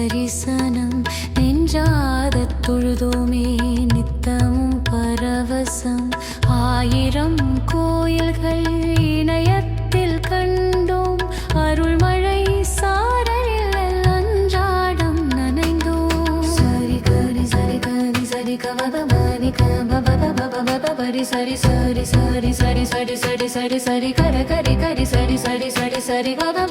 தரிசனம் நெஞ்சாத தொழுதோமே நித்தமும் பரவசம் ஆயிரம் கோயில்கள் இணையத்தில் கண்டோம் அருள்மழை சாரலில் அன்றாடம் நனைந்தோம் சரி கரி சரி கரி சரி கவப மணி சரி சரி சரி சரி சரி சரி சரி சரி கர கரி கரி சரி சரி சரி சரி கப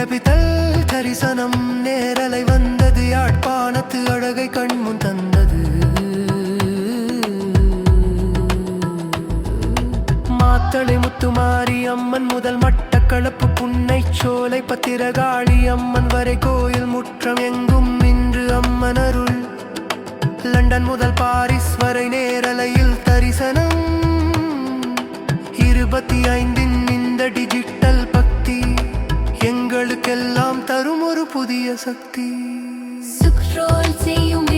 கபிதல் தரிசனம் நேரலை வந்தது யாழ்ப்பாணத்து அழகை கண்முன் தந்தது மாத்தளை முத்துமாரி அம்மன் முதல் மட்டக்களப்பு புன்னை சோலை பத்திரகாளி அம்மன் வரை கோயில் முற்றம் எங்கும் நின்று அம்மன் அருள் லண்டன் முதல் பாரிஸ் வரை நேரலையில் தரிசனம் இருபத்தி ஐந்தின் இந்த டிஜிட்டல் உங்களுக்கெல்லாம் தரும் ஒரு புதிய சக்தி. சுக்ரோல் செய்யும்